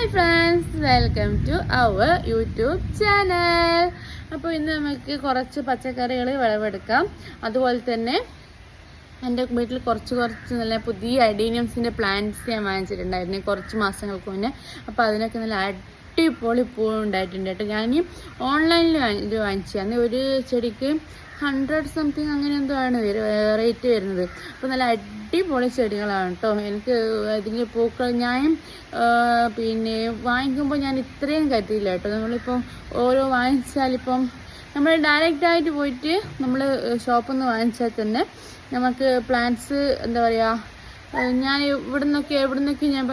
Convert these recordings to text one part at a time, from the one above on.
Hi friends welcome to our YouTube channel അപ്പോൾ ഇന്ന് നമുക്ക് കുറച്ച് പച്ചക്കറികൾ വിളവെടുക്കാം. അതുപോലെ തന്നെ എന്റെ വീട്ടിൽ കുറച്ച് കുറച്ച് നല്ല പുതിയ അഡീനിയംസിന്റെ പ്ലാന്റ്സ് ഞാൻ വാങ്ങിച്ചിട്ടുണ്ടായിരുന്നു കുറച്ച് മാസങ്ങൾക്ക് മുന്നേ. അപ്പോൾ അതിനൊക്കെ നല്ല അടിപൊളി പൂ ഉണ്ടായിട്ടുണ്ട് കേട്ടോ. ഞാൻ ഓൺലൈനിൽ ഇത് വാങ്ങിച്ചതാണ്. ഒരു ചെടിക്ക് ഹൺഡ്രഡ് സംതിങ് അങ്ങനെ എന്തോ ആണ് റേറ്റ് വരുന്നത്. അപ്പോൾ നല്ല അടിപൊളി ചെടികളാണ് കേട്ടോ എനിക്ക് ഇതിന്റെ പൂക്കൾ ഞാൻ പിന്നെ വാങ്ങിക്കുമ്പോൾ ഞാൻ ഇത്രയും കരുതിയില്ല കേട്ടോ നമ്മളിപ്പോൾ ഓരോ വാങ്ങിച്ചാലിപ്പം നമ്മൾ ഡയറക്റ്റായിട്ട് പോയിട്ട് നമ്മൾ ഷോപ്പിൽ നിന്ന് വാങ്ങിച്ചാൽ തന്നെ നമുക്ക് പ്ലാന്റ്സ് എന്താ പറയുക ഞാൻ ഇവിടെ നിന്നൊക്കെ എവിടെ നിന്നൊക്കെ ഞാൻ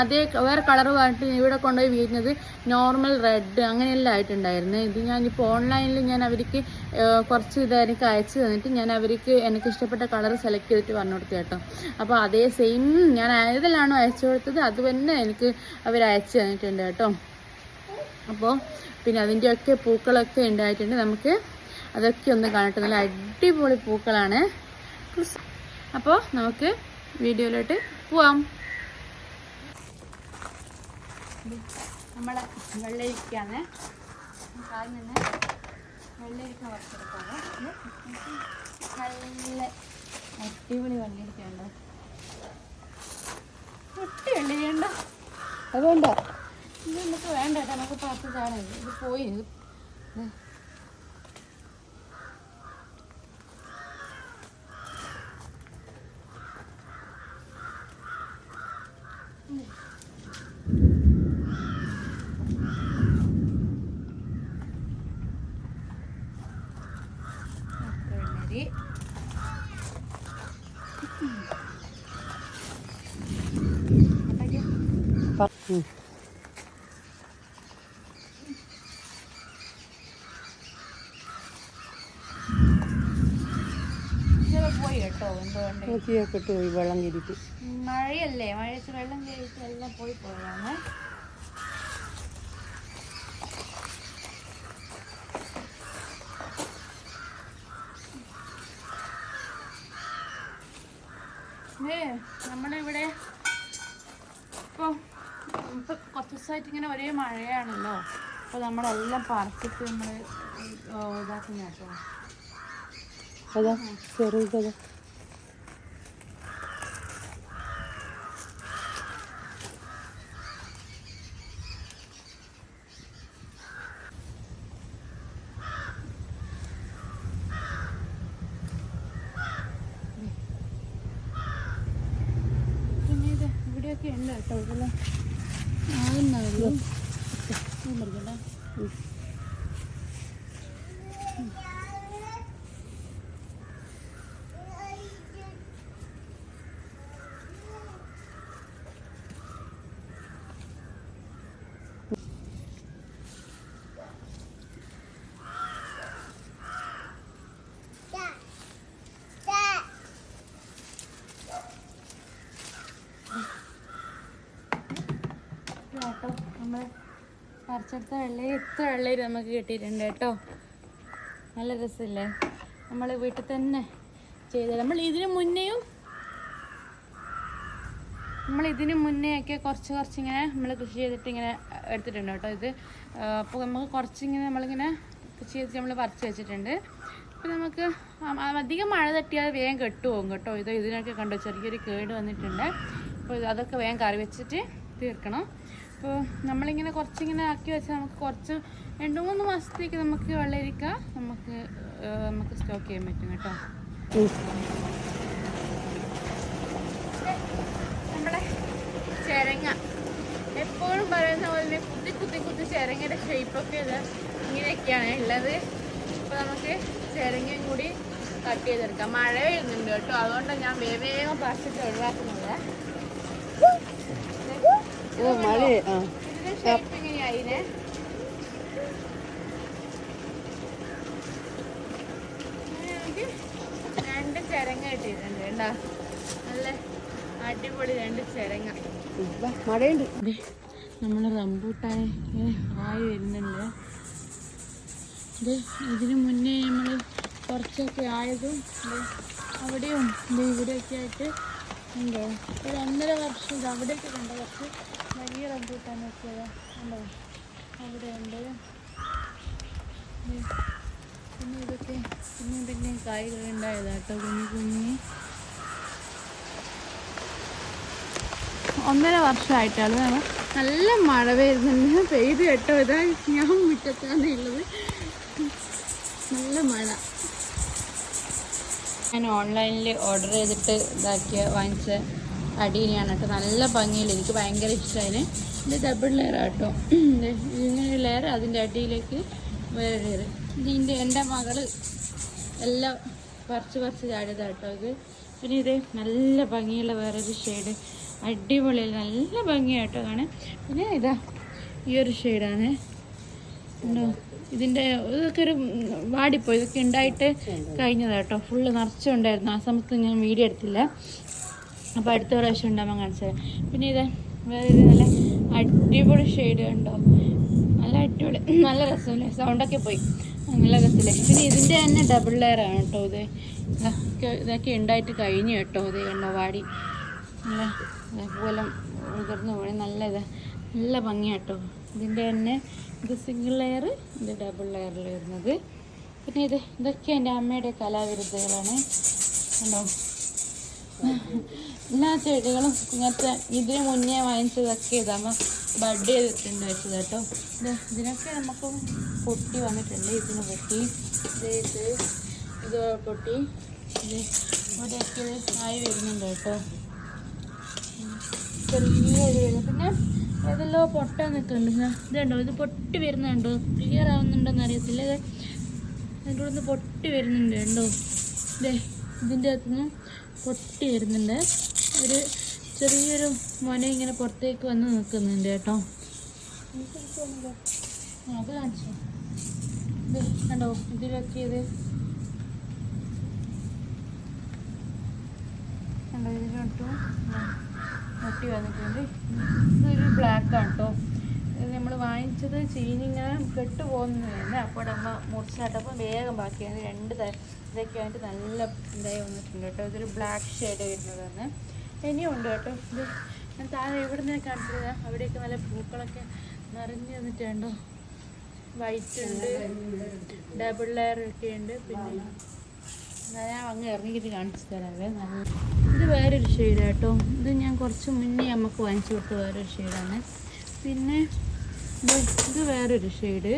അതേ വേറെ കളർ പറഞ്ഞിട്ട് ഇവിടെ കൊണ്ടുപോയി വീഴുന്നത് നോർമൽ റെഡ് അങ്ങനെയെല്ലാം ആയിട്ടുണ്ടായിരുന്നു. ഇത് ഞാനിപ്പോൾ ഓൺലൈനിൽ ഞാൻ അവർക്ക് കുറച്ച് ഇത് എനിക്ക് അയച്ചു തന്നിട്ട് ഞാൻ അവർക്ക് എനിക്ക് ഇഷ്ടപ്പെട്ട കളർ സെലക്ട് ചെയ്തിട്ട് പറഞ്ഞു കൊടുത്തു കേട്ടോ. അപ്പോൾ അതേ സെയിം ഞാൻ ഏതിലാണോ അയച്ചു കൊടുത്തത് അത് തന്നെ എനിക്ക് അവർ അയച്ചു തന്നിട്ടുണ്ട് കേട്ടോ. അപ്പോൾ പിന്നെ അതിന്റെയൊക്കെ പൂക്കളൊക്കെ ഉണ്ടായിട്ടുണ്ട് നമുക്ക്. അതൊക്കെ ഒന്ന് കാണട്ടെ. നല്ല അടിപൊളി പൂക്കളാണ്. അപ്പോൾ നമുക്ക് വീഡിയോയിലോട്ട് പോവാം. നമ്മളെ വെള്ളരിക്കാണ് ആദ്യം നിന്ന് വെള്ളരിക്ക വറുത്തെടുക്കാണ് നല്ല അടിപൊളി വെള്ളരിക്കുണ്ടോ ഒട്ടി വെള്ളരിയുണ്ടോ അതുകൊണ്ടോ? ഇത് നമുക്ക് വേണ്ട? നമുക്ക് കാണാൻ ഇത് പോയി. ഇത് ദേ. ഒക്കെ വെള്ളരി ഉണ്ടാക്കിയോ? ഇതൊക്കെ പോയി കേട്ടോ എന്തുകൊണ്ട് നോക്കിയൊക്കെ പോയി വെള്ളം കിരിക്കും മഴയല്ലേ മഴയത്ത് വെള്ളം കയറിയിട്ട് എല്ലാം പോയി പോയാണ് നമ്മളിവിടെ ഇപ്പോൾ ഇപ്പം കുറച്ച് ദിവസമായിട്ട് ഇങ്ങനെ ഒരേ മഴയാണല്ലോ. അപ്പോൾ നമ്മളെല്ലാം പറിച്ചിട്ട് നമ്മൾ ഇതാക്കുന്ന കേട്ടോ. അതാ ഇവിടെയൊക്കെ ഉണ്ട് കേട്ടോ ഇതെല്ലാം. ആകുന്നല്ലോ നമ്മൾ പറിച്ചെടുത്ത വെള്ളരി ഇത്ര വെള്ളരി നമുക്ക് കിട്ടിയിട്ടുണ്ട് കേട്ടോ. നല്ല രസമില്ലേ? നമ്മൾ വീട്ടിൽ തന്നെ ചെയ്ത് നമ്മൾ ഇതിന് മുന്നേയും നമ്മൾ ഇതിന് മുന്നേ ഒക്കെ കുറച്ച് കുറച്ചിങ്ങനെ നമ്മൾ കൃഷി ചെയ്തിട്ട് ഇങ്ങനെ എടുത്തിട്ടുണ്ട് കേട്ടോ ഇത്. അപ്പോൾ നമുക്ക് കുറച്ചിങ്ങനെ നമ്മളിങ്ങനെ കൃഷി ചെയ്തിട്ട് നമ്മൾ പറിച്ച് വെച്ചിട്ടുണ്ട്. അപ്പോൾ നമുക്ക് അധികം മഴ തട്ടിയാൽ വേഗം കെട്ടുപോകും കേട്ടോ. ഇത് ഇതിനൊക്കെ കണ്ടോ ചെറിയൊരു കേട് വന്നിട്ടുണ്ട്. അപ്പോൾ അതൊക്കെ വേഗം കറി വെച്ചിട്ട് തീർക്കണം. അപ്പോൾ നമ്മളിങ്ങനെ കുറച്ചിങ്ങനെ ആക്കി വെച്ചാൽ നമുക്ക് കുറച്ച് രണ്ട് മൂന്ന് മാസത്തേക്ക് നമുക്ക് വെള്ളരിക്ക നമുക്ക് നമുക്ക് സ്റ്റോക്ക് ചെയ്യാൻ പറ്റും കേട്ടോ. നമ്മുടെ ചേരങ്ങ. എപ്പോഴും പറയുന്ന പോലെ കുത്തി കുത്തി കുത്തി ചിരങ്ങയുടെ ഷേപ്പൊക്കെ ഇത് ഇങ്ങനെയൊക്കെയാണ് ഉള്ളത്. അപ്പോൾ നമുക്ക് ചേരങ്ങയും കൂടി കട്ട് ചെയ്തെടുക്കാം. മഴ വരുന്നുണ്ട് കേട്ടോ. അതുകൊണ്ടാണ് ഞാൻ വേവേഗം പറിച്ചിട്ട് ഒഴിവാക്കുന്നത് ഓ മഴ. ആ. രണ്ട് ചിരങ്ങ കിട്ടിയിട്ടുണ്ട് കേട്ടാ നല്ല അടിപൊളി രണ്ട് ചിരങ്ങ. മഴയുണ്ട്. നമ്മൾ റംബൂട്ടാൻ ഇങ്ങനെ ആയി വരുന്നുണ്ട്. ഇത് ഇതിനു മുന്നേ നമ്മൾ കുറച്ചൊക്കെ ആയതും അവിടെയും ഇവിടെയൊക്കെ ആയിട്ട് എന്തോ ഒരു ഒന്നര വർഷം ഇത് അവിടെയൊക്കെ കണ്ട കുറച്ച്? വലിയ റംബൂട്ടാൻ വെച്ചത് ഉണ്ടോ? അവിടെ ഉണ്ട്. പിന്നെ ഇതൊക്കെ പിന്നെ എന്തെങ്കിലും കായ്കൾ ഉണ്ടായതാട്ടോ കുഞ്ഞു കുഞ്ഞി. ഒന്നര വർഷമായിട്ടാണ് നല്ല മഴ പെയ്യുന്നുണ്ട് പെയ്ത് കേട്ടോ. ഇതാ ഞാൻ മുറ്റത്താണ് ഉള്ളത്. നല്ല മഴ. ഞാൻ ഓൺലൈനിൽ ഓർഡർ ചെയ്തിട്ട് ഇതാക്കിയ വാങ്ങിച്ച അടീനെയാണ് കേട്ടോ നല്ല ഭംഗിയിൽ എനിക്ക് ഭയങ്കര ഇഷ്ടമായി ഇത് ഡബിൾ ലെയർ ആട്ടോ. ഇങ്ങനെ ലെയർ അതിന്റെ അടിയിലേക്ക് വേറെ ലെയർ ഇതിന്റെ എന്റെ മകൾ എല്ലാം പറിച്ച് പറിച്ച് ചാടിയതാട്ടോ ഇത്. പിന്നെ ഇത് നല്ല ഭംഗിയുള്ള വേറൊരു ഷെയ്ഡ് അടിപൊളി നല്ല ഭംഗിയാട്ടോ കാണാൻ. പിന്നെ ഇതാ ഈ ഒരു ഷെയ്ഡാണ് ഉണ്ടോ ഇതിന്റെ ഇതൊക്കെ ഒരു വാടിപ്പോയി. ഇതൊക്കെ ഉണ്ടായിട്ട് കഴിഞ്ഞതാട്ടോ. ഫുള്ള് നിറച്ചുണ്ടായിരുന്നു. ആ സമയത്ത് ഞാൻ വീഡിയോ എടുത്തില്ല. അപ്പോൾ അടുത്ത പ്രാവശ്യം ഉണ്ടാകുമ്പോൾ കാണിച്ചത് പിന്നെ ഇത് വേറെ നല്ല അടിപൊളി ഷെയ്ഡ് കണ്ടോ? നല്ല അടിപൊളി. നല്ല രസമല്ലേ? സൗണ്ടൊക്കെ പോയി. നല്ല രസമല്ലേ? പിന്നെ ഇതിന്റെ തന്നെ ഡബിൾ ലെയർ ആണ് കേട്ടോ ഇത്. ഇതൊക്കെ ഇതൊക്കെ ഉണ്ടായിട്ട് കഴിഞ്ഞു കേട്ടോ ഇത് കണ്ടോ? വാടി. നല്ല ഇതേപോലെ ഉതിർന്നു പോയി. നല്ല ഇത്. നല്ല ഭംഗിയാട്ടോ ഇതിന്റെ തന്നെ ഇത് സിംഗിൾ ലെയർ ഇത് ഡബിൾ ലെയറിൽ വരുന്നത്. പിന്നെ ഇത് ഇതൊക്കെ എന്റെ അമ്മയുടെ കലാവിരുദ്ധകളാണ്. കണ്ടോ? എല്ലാ ചെടികളും ഇങ്ങനത്തെ ഇതിന് മുന്നേ വാങ്ങിച്ചതൊക്കെ ഇതാകുമ്പോൾ ബഡ് ചെയ്തിട്ടുണ്ട് വെച്ചത് കേട്ടോ. ഇത് ഇതിനൊക്കെ നമുക്ക് പൊട്ടി വന്നിട്ടുണ്ട്. ഇതിന് പൊട്ടി. ഇത് പൊട്ടി. ഇത് ഇവിടെയൊക്കെ ആയി വരുന്നുണ്ട് കേട്ടോ. പിന്നെ ഏതെല്ലോ പൊട്ട നിൽക്കുന്നുണ്ട്. ഇതുണ്ടോ? ഇത് പൊട്ടി വരുന്നുണ്ടോ? ക്ലിയർ ആവുന്നുണ്ടോന്ന് അറിയത്തില്ല. ഇത് അതിന്റെ ഉള്ളിൽ നിന്ന് പൊട്ടി വരുന്നുണ്ട് കണ്ടോ? ഇതേ ഇതിന്റെ അകത്തുനിന്ന് പൊട്ടി വരുന്നുണ്ട് ഒരു ചെറിയൊരു മോനെ ഇങ്ങനെ പുറത്തേക്ക് വന്ന് നിൽക്കുന്നുണ്ട് കേട്ടോ. അത് കാണിച്ചു. ഇത് കണ്ടോ? ഇതിലോട്ടും ഇത്. കണ്ടോ ഇതിലോട്ടു പൊട്ടി വന്നിട്ടുണ്ട്. ഇതൊരു ബ്ലാക്ക് ആണ് കേട്ടോ നമ്മൾ വാങ്ങിച്ചത് ചീനിങ്ങനെ കെട്ടു പോകുന്നതാണ് അപ്പോൾ അമ്മ മുറിച്ചാട്ടപ്പം വേഗം ബാക്കിയാണ് രണ്ട് ഇതൊക്കെ ആയിട്ട് നല്ല ഇതായി വന്നിട്ടുണ്ട് കേട്ടോ. ഇതൊരു ബ്ലാക്ക് ഷെയ്ഡ് വരുന്നതാണ്. ഇനിയും ഉണ്ട് കേട്ടോ. ഇത് ഞാൻ താഴെ എവിടെ നിന്ന് കാണിച്ചത്? അവിടെയൊക്കെ നല്ല പൂക്കളൊക്കെ നിറഞ്ഞു വന്നിട്ടുണ്ടോ വൈറ്റ് ഉണ്ട് ഡബിൾ ലെയർ ഒക്കെ ഉണ്ട്. പിന്നെ ഞാൻ അങ്ങ് ഇറങ്ങിയിട്ട് കാണിച്ചു തരാവേ നല്ല ഇത് വേറൊരു ഷെയ്ഡ് കേട്ടോ. ഇത് ഞാൻ കുറച്ച് മുന്നേ നമുക്ക് വാങ്ങിച്ചു കൊടുത്ത വേറൊരു ഷെയ്ഡാണ് പിന്നെ ഇത് വേറൊരു ഷെയ്ഡ്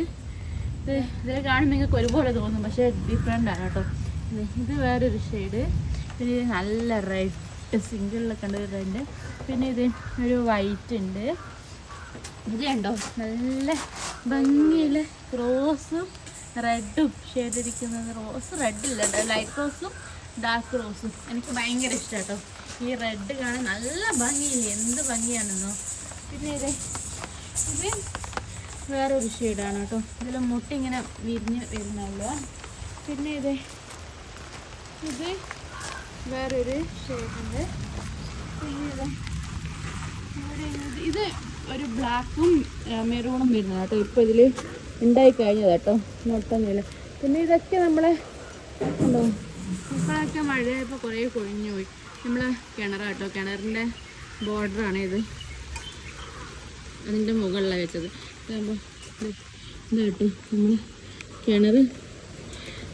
ഇത് ഇതിൽ കാണുമ്പോൾ നിങ്ങൾക്ക് ഒരുപോലെ തോന്നും പക്ഷേ ഡിഫറെന്റ് ആണ് കേട്ടോ. ഇത് വേറൊരു ഷെയ്ഡ് പിന്നെ ഇത് നല്ല റെഡ് സിംഗിളിലൊക്കെ ഉണ്ട് റെഡ് പിന്നെ ഇത് ഒരു വൈറ്റ് ഉണ്ട്. ഇത് കണ്ടോ? നല്ല ഭംഗിയിൽ റോസും റെഡും ഷെയ്ഡിരിക്കുന്നത് റോസ് റെഡില്ല ലൈറ്റ് റോസും ഡാർക്ക് റോസും എനിക്ക് ഭയങ്കര ഇഷ്ടം കേട്ടോ. ഈ റെഡ് കാണാൻ നല്ല ഭംഗിയില്ലേ? എന്ത് ഭംഗിയാണെന്നോ. പിന്നെ ഇത് ഇത് വേറൊരു ഷെയ്ഡാണ് കേട്ടോ. ഇതിൽ മുട്ട ഇങ്ങനെ വിരിഞ്ഞ് വരുന്നല്ലോ പിന്നെ ഇത് ഇത് വേറൊരു ഷെയ്ഡുണ്ട് പിന്നെ ഇത് ഇത് ഒരു ബ്ലാക്കും മെറൂണും വരുന്നത് കേട്ടോ. ഇപ്പോൾ ഇതിൽ ഉണ്ടായി കഴിഞ്ഞത് കേട്ടോ. മൊട്ടൊന്നുമില്ല പിന്നെ ഇതൊക്കെ നമ്മളെ ഉണ്ടോ? ഇപ്പോഴൊക്കെ മഴയായപ്പോൾ കുറേ കൊഴിഞ്ഞു പോയി. നമ്മളെ കിണറാട്ടോ കിണറിന്റെ ബോർഡറാണ് ഇത്. അതിന്റെ മുകളിലാണ് വെച്ചത്. ഇതാകുമ്പോൾ ഇത് കേട്ടോ നമ്മൾ കിണർ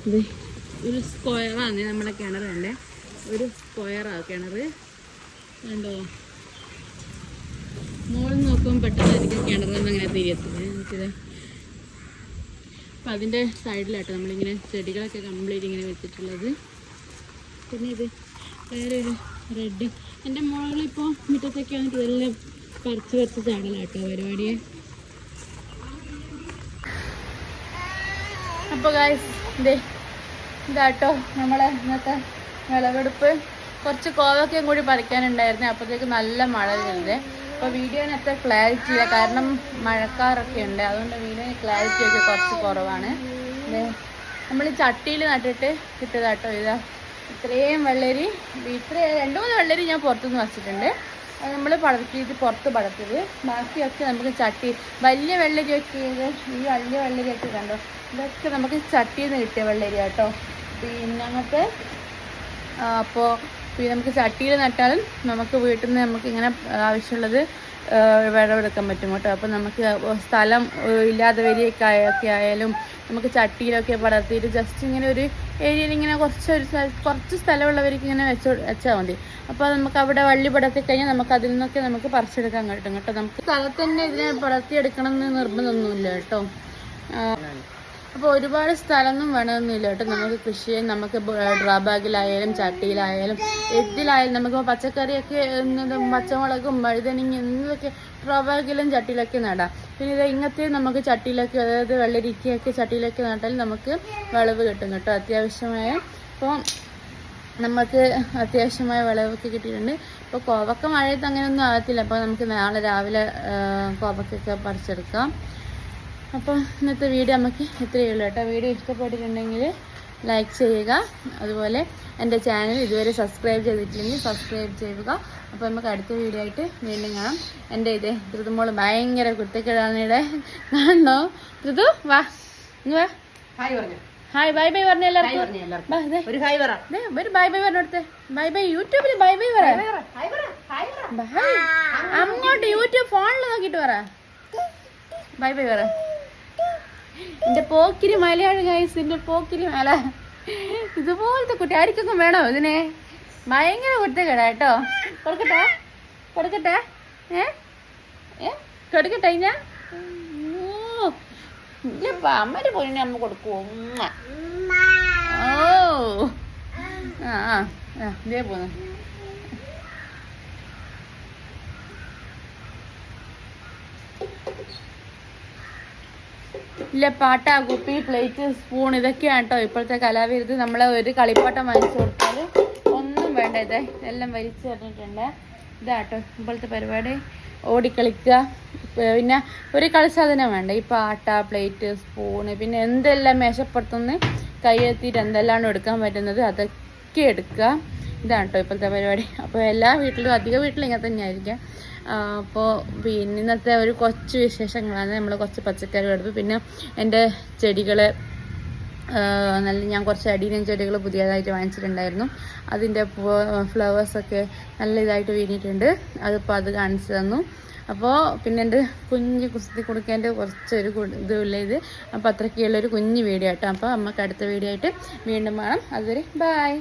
ഇത് ഒരു സ്ക്വയറാണ് നമ്മുടെ കിണർ തന്നെ ഒരു സ്ക്വയറാണ് കിണർ കണ്ടോ? മുകളിൽ നോക്കുമ്പോൾ പെട്ടെന്നായിരിക്കും കിണറൊന്നും അങ്ങനെ തിരിയത്തില്ല എനിക്കിത് അപ്പം അതിന്റെ സൈഡിലാട്ടോ നമ്മളിങ്ങനെ ചെടികളൊക്കെ കംപ്ലീറ്റ് ഇങ്ങനെ വെച്ചിട്ടുള്ളത്. പിന്നെ ഇത് വേറെ ഒരു റെഡ്. എന്റെ മോളിപ്പോൾ മുറ്റത്തൊക്കെ വന്നിട്ട് ഇതെല്ലാം പറിച്ച് പറിച്ച് ചാടലാട്ടോ പരിപാടിയെ. അപ്പോൾ ഗായ്സ് ഇതേ ഇതാട്ടോ നമ്മളെ ഇന്നത്തെ വിളവെടുപ്പ്. കുറച്ച് കോവക്കയും കൂടി പറിക്കാനുണ്ടായിരുന്നു. അപ്പോഴത്തേക്ക് നല്ല മഴ വരുന്നത് അപ്പോൾ വീഡിയോന് അത്ര ക്ലാരിറ്റി ഇല്ല. കാരണം മഴക്കാറൊക്കെ ഉണ്ട്. അതുകൊണ്ട് വീഡിയോന് ക്ലാരിറ്റി ഒക്കെ കുറച്ച് കുറവാണ്. നമ്മൾ ഈ ചട്ടിയിൽ നട്ടിട്ട് കിട്ടിയതാട്ടോ ഇതാ. ഇത്രയും വെള്ളരി ഇത്രയും രണ്ട് മൂന്ന് വെള്ളരി ഞാൻ പുറത്തുനിന്ന് വച്ചിട്ടുണ്ട് നമ്മൾ പടർത്തിയിട്ട് പുറത്ത് പടർത്തിയത്. ബാക്കിയൊക്കെ നമുക്ക് ചട്ടി. വലിയ വെള്ളരിയൊക്കെ ഈ വലിയ വെള്ളരിയൊക്കെ കണ്ടോ? ഇതൊക്കെ നമുക്ക് ചട്ടിയിൽ നിന്ന് കിട്ടിയ വെള്ളരി കേട്ടോ. പിന്നെ അങ്ങനത്തെ അപ്പോൾ പിന്നെ നമുക്ക് ചട്ടിയിൽ നട്ടാലും നമുക്ക് വീട്ടിൽ നിന്ന് നമുക്ക് ഇങ്ങനെ ആവശ്യമുള്ളത് വിളവെടുക്കാൻ പറ്റും കേട്ടോ. അപ്പോൾ നമുക്ക് സ്ഥലം ഇല്ലാതെ വരികയൊക്കെ ആയാലും നമുക്ക് ചട്ടിയിലൊക്കെ പടർത്തിയിട്ട് ജസ്റ്റ് ഇങ്ങനെ ഒരു ഏരിയയിൽ ഇങ്ങനെ കുറച്ച് ഒരു സ്ഥല- കുറച്ച് സ്ഥലമുള്ളവർക്ക് ഇങ്ങനെ വെച്ച് വെച്ചാൽ മതി. അപ്പോൾ നമുക്ക് അവിടെ വള്ളി പടർത്തി കഴിഞ്ഞാൽ നമുക്ക് അതിൽ നിന്നൊക്കെ നമുക്ക് പറിച്ചെടുക്കാൻ കിട്ടും കേട്ടോ. നമുക്ക് സ്ഥലത്ത് തന്നെ ഇതിനെ പടർത്തിയെടുക്കണം എന്ന് നിർബന്ധമൊന്നുമില്ല കേട്ടോ. അപ്പോൾ ഒരുപാട് സ്ഥലമൊന്നും വേണമെന്നില്ല കേട്ടോ. നമുക്ക് കൃഷി നമുക്ക് ഡ്രാ ബാഗിലായാലും ചട്ടിയിലായാലും എത്തിലായാലും നമുക്ക് പച്ചക്കറിയൊക്കെ പച്ചമുളകും വഴുതനങ്ങ എന്നതൊക്കെ ബാഗിലും ചട്ടിയിലൊക്കെ നടാം. പിന്നെ ഇത് ഇങ്ങനത്തെ നമുക്ക് ചട്ടിയിലൊക്കെ അതായത് വെള്ളരിക്കയൊക്കെ ചട്ടിയിലൊക്കെ നട്ടാൽ നമുക്ക് വിളവ് കിട്ടും കേട്ടോ അത്യാവശ്യമായ. ഇപ്പോൾ നമുക്ക് അത്യാവശ്യമായ വിളവൊക്കെ കിട്ടിയിട്ടുണ്ട്. ഇപ്പോൾ കോവക്ക മഴയത്ത് അങ്ങനെയൊന്നും ആകത്തില്ല. അപ്പോൾ നമുക്ക് നാളെ രാവിലെ കോവക്കൊക്കെ പറിച്ചെടുക്കാം. അപ്പോൾ ഇന്നത്തെ വീഡിയോ നമുക്ക് ഇത്രയേ ഉള്ളൂ കേട്ടോ. വീഡിയോ ഇഷ്ടപ്പെട്ടിട്ടുണ്ടെങ്കിൽ ലൈക്ക് ചെയ്യുക. അതുപോലെ എന്റെ ചാനൽ ഇതുവരെ സബ്സ്ക്രൈബ് ചെയ്തിട്ടില്ലെങ്കിൽ സബ്സ്ക്രൈബ് ചെയ്യുക. അപ്പോൾ നമുക്ക് അടുത്ത വീഡിയോ ആയിട്ട് വീണ്ടും കാണാം. എന്റെ ഇത് ഋതുമോൾ ഭയങ്കര കുത്തിക്കിടാനിടെ കാണണോ ഋതു വാ. ഇങ്ങ് വാ. ഹായ് പറഞ്ഞു. ഹായ് ബൈ ബൈ പറഞ്ഞ എല്ലാവർക്കും. ഒരു ഹായ് പറ. ഒരു ബൈ ബൈ പറഞ്ഞോടുത്തെ ബൈ ബൈ യൂട്യൂബിൽ ബൈ ബൈ പറ. അങ്ങോട്ട് യൂട്യൂബ് ഫോണിൽ നോക്കിയിട്ട് പറ. ബൈ ബൈ പറ. എന്റെ പോക്കിരി മലയാണ് ഗൈസ് എന്റെ പോക്കിരി മല. ഇതുപോലത്തെ കുട്ടി ആർക്കൊക്കെ വേണോ ഇതിനെ? ഭയങ്കര കുറ്റക്കേടാ കേട്ടോ. കൊടുക്കട്ടെ? കൊടുക്കട്ടെ? ഏ? ഏ? കൊടുക്കട്ടെ ഞാൻ ഇല്ലപ്പ പോയിനെ അമ്മ കൊടുക്കുവോ. ഓ. ആ ആ, ഇതേ പോന്നു. ഇല്ല പാട്ട കുപ്പി പ്ലേറ്റ് സ്പൂൺ ഇതൊക്കെയാണ് കേട്ടോ ഇപ്പോഴത്തെ കലാവിരുത്. നമ്മൾ ഒരു കളിപ്പാട്ടം വാങ്ങിച്ചു കൊടുത്താൽ ഒന്നും വേണ്ട. ഇതേ എല്ലാം വലിച്ചു തന്നിട്ടുണ്ട്. ഇതാട്ടോ ഇപ്പോഴത്തെ പരിപാടി. ഓടിക്കളിക്കുക. പിന്നെ ഒരു കളിസാധനം വേണ്ട. ഈ പാട്ട പ്ലേറ്റ് സ്പൂണ് പിന്നെ എന്തെല്ലാം മേശപ്പുറത്തുനിന്ന് കൈയെത്തിയിട്ട് എന്തെല്ലാം എടുക്കാൻ പറ്റുന്നത് അതൊക്കെ എടുക്കുക. ഇതാണ് കേട്ടോ ഇപ്പോഴത്തെ പരിപാടി. അപ്പോൾ എല്ലാ വീട്ടിലും അധിക വീട്ടിലും ഇങ്ങനെ തന്നെയായിരിക്കാം. അപ്പോൾ പിന്നെ ഇന്നത്തെ ഒരു കൊച്ചു വിശേഷങ്ങളാണ്. നമ്മൾ കുറച്ച് പച്ചക്കറി എടുത്തു പിന്നെ എന്റെ ചെടികളെ നല്ല ഞാൻ കുറച്ച് അടിയിലും ചെടികൾ പുതിയതായിട്ട് വാങ്ങിച്ചിട്ടുണ്ടായിരുന്നു. അതിന്റെ ഫ്ലവേഴ്സൊക്കെ നല്ല ഇതായിട്ട് വീണിട്ടുണ്ട്. അതിപ്പോൾ അത് കാണിച്ചു തന്നു. അപ്പോൾ പിന്നെ എന്റെ കുഞ്ഞ് കുസ്തി കൊടുക്കേണ്ട കുറച്ചൊരു ഇതുമില്ല ഇത്. അപ്പോൾ അത്രയ്ക്കുള്ളൊരു കുഞ്ഞ് വീഡിയോ ആട്ടോ. അപ്പോൾ നമുക്ക് അടുത്ത വീഡിയോ ആയിട്ട് വീണ്ടും കാണാം. അതുവരെ ബായ്